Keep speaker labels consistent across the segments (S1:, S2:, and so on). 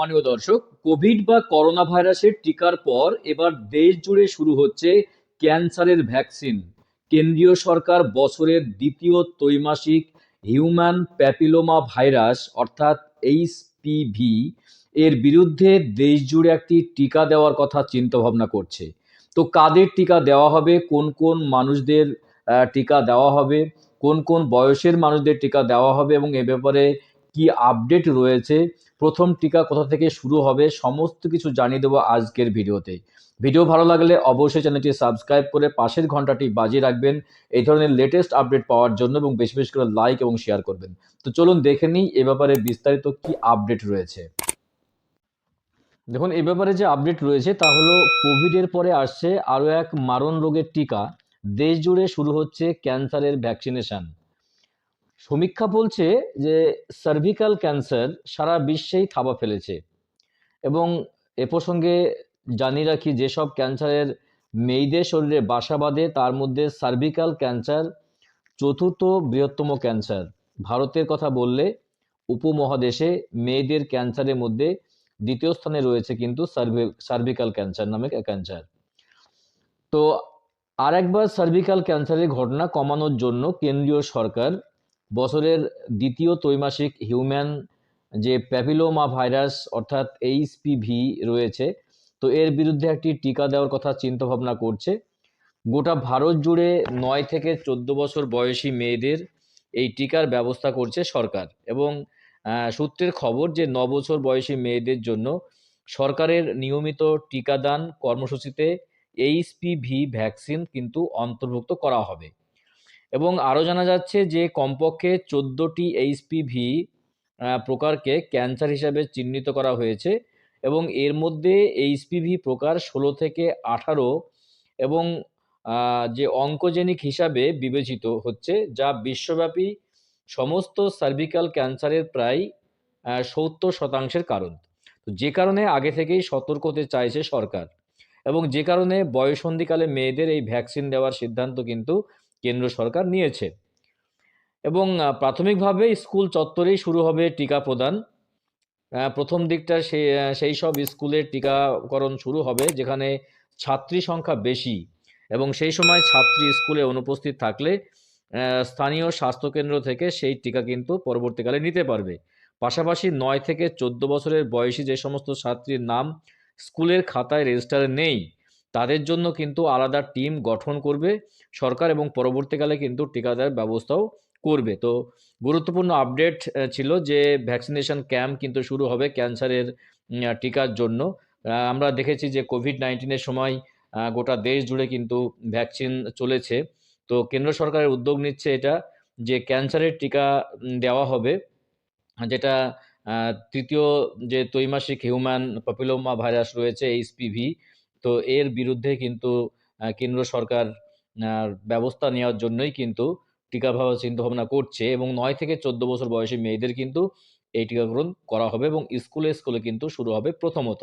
S1: সম্মানীয় দর্শক, কোভিড বা করোনা ভাইরাসের টিকার পর এবার দেশ জুড়ে শুরু হচ্ছে ক্যান্সারের ভ্যাকসিন। কেন্দ্রীয় সরকার বছরের দ্বিতীয় ত্রৈমাসিক হিউম্যান প্যাপিলোমা ভাইরাস, অর্থাৎ এইচ এইচপিভি, এর বিরুদ্ধে দেশ জুড়ে একটি টিকা দেওয়ার কথা চিন্তা ভাবনা করছে। তো কাদের টিকা দেওয়া হবে? কোন কোন মানুষদের টিকা দেওয়া হবে? কোন কোন বয়সের মানুষদের টিকা দেওয়া হবে? এবং এ ব্যাপারে কি আপডেট রয়েছে, প্রথম টিকা কোথা থেকে শুরু হবে, সমস্ত কিছু জানিয়ে দেবো আজকের ভিডিওতে। ভিডিও ভালো লাগলে অবশ্যই চ্যানেলটি সাবস্ক্রাইব করে পাশের ঘন্টাটি বাজিয়ে রাখবেন। এই ধরনের লেটেস্ট আপডেট পাওয়ার জন্য এবং বেশি বেশি করে লাইক এবং শেয়ার করবেন। তো চলুন দেখে নিই এ ব্যাপারে বিস্তারিত কি আপডেট রয়েছে। দেখুন, এ ব্যাপারে যে আপডেট রয়েছে তা হলো কোভিডের পরে আসছে আরও এক মারণ রোগের টিকা। দেশ জুড়ে শুরু হচ্ছে ক্যান্সারের ভ্যাকসিনেশন সমীক্ষা বলছে যে সার্ভিক্যাল ক্যান্সার সারা বিশ্বেই থাবা ফেলেছে। এবং এ প্রসঙ্গে জানিয়ে রাখি, যেসব ক্যান্সারের মেয়েদের শরীরে বাসা বাঁধে, তার মধ্যে সার্ভিক্যাল ক্যান্সার চতুর্থ বৃহত্তম ক্যান্সার। ভারতের কথা বললে উপমহাদেশে মেয়েদের ক্যান্সারের মধ্যে দ্বিতীয় স্থানে রয়েছে কিন্তু সার্ভিক্যাল ক্যান্সার নামে ক্যান্সার। তো আর একবার সার্ভিক্যাল ক্যান্সারের ঘটনা কমানোর জন্য কেন্দ্রীয় সরকার বছরের দ্বিতীয় ত্রৈমাসিক হিউম্যান যে প্যাপিলোমা ভাইরাস, অর্থাৎ এইচপিভি, রয়েছে। তো এর বিরুদ্ধে একটি টিকা দেওয়ার কথা চিন্তা ভাবনা করছে। গোটা ভারত জুড়ে নয় থেকে চোদ্দ বছর বয়সী মেয়েদের এই টিকার ব্যবস্থা করছে সরকার। এবং সূত্রের খবর যে ন বছর বয়সী মেয়েদের জন্য সরকারের নিয়মিত টিকাদান কর্মসূচিতে এইচপিভি ভ্যাকসিন কিন্তু অন্তর্ভুক্ত করা হবে। এবং আরও জানা যাচ্ছে যে কমপক্ষে চোদ্দোটি এইচপিভি প্রকারকে ক্যান্সার হিসাবে চিহ্নিত করা হয়েছে এবং এর মধ্যে এইচপিভি প্রকার ষোলো থেকে আঠারো এবং যে অঙ্কোজেনিক হিসাবে বিবেচিত হচ্ছে, যা বিশ্বব্যাপী সমস্ত সার্ভিক্যাল ক্যান্সারের প্রায় সত্তর শতাংশের কারণ। যে কারণে আগে থেকেই সতর্ক হতে চাইছে সরকার এবং যে কারণে বয়সন্ধিকালে মেয়েদের এই ভ্যাকসিন দেওয়ার সিদ্ধান্ত কিন্তু কেন্দ্র সরকার নিয়েছে। এবং প্রাথমিকভাবে স্কুল চত্বরেই শুরু হবে টিকা প্রদান। প্রথম দিকটা সেই সব স্কুলের টিকাকরণ শুরু হবে, যেখানে ছাত্রী সংখ্যা বেশি। এবং সেই সময় ছাত্রী স্কুলে অনুপস্থিত থাকলে স্থানীয় স্বাস্থ্যকেন্দ্র থেকে সেই টিকা কিন্তু পরবর্তীকালে নিতে পারবে। পাশাপাশি নয় থেকে চোদ্দ বছরের বয়সী যে সমস্ত ছাত্রীর নাম স্কুলের খাতায় রেজিস্টারে নেই তাদের জন্য কিন্তু আলাদা টিম গঠন করবে, সরকার এবং পরবর্তীকালে কিন্তু টিকা দেওয়ার ব্যবস্থাও করবে। তো গুরুত্বপূর্ণ আপডেট ছিল যে ভ্যাকসিনেশন ক্যাম্প কিন্তু শুরু হবে ক্যান্সারের টিকার জন্য। আমরা দেখেছি যে কোভিড নাইন্টিনের সময় গোটা দেশ জুড়ে কিন্তু ভ্যাকসিন চলেছে। তো কেন্দ্র সরকারের উদ্যোগ নিচ্ছে এটা যে ক্যান্সারের টিকা দেওয়া হবে, যেটা তৃতীয় যে ত্রৈমাসিক হিউম্যান পপিলোমা ভাইরাস রয়েছে এইচপিভি তো এর বিরুদ্ধে কিন্তু কেন্দ্র সরকার ব্যবস্থা নেওয়ার জন্যই কিন্তু টিকা ভাবা চিন্তা ভাবনা করছে এবং নয় থেকে চোদ্দ বছর বয়সী মেয়েদের কিন্তু এই টিকাকরণ করা হবে এবং স্কুলে স্কুলে কিন্তু শুরু হবে প্রথমত।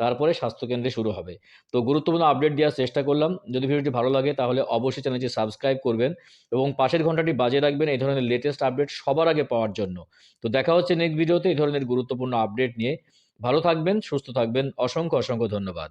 S1: তারপরে স্বাস্থ্যকেন্দ্রে শুরু হবে। তো গুরুত্বপূর্ণ আপডেট দেওয়ার চেষ্টা করলাম। যদি ভিডিওটি ভালো লাগে তাহলে অবশ্যই চ্যানেলটি সাবস্ক্রাইব করবেন এবং পাশের ঘন্টাটি বাজিয়ে রাখবেন এই ধরনের লেটেস্ট আপডেট সবার আগে পাওয়ার জন্য। তো দেখা হচ্ছে নেক্সট ভিডিওতে এই ধরনের গুরুত্বপূর্ণ আপডেট নিয়ে। ভালো থাকবেন, সুস্থ থাকবেন। অসংখ্য অসংখ্য ধন্যবাদ।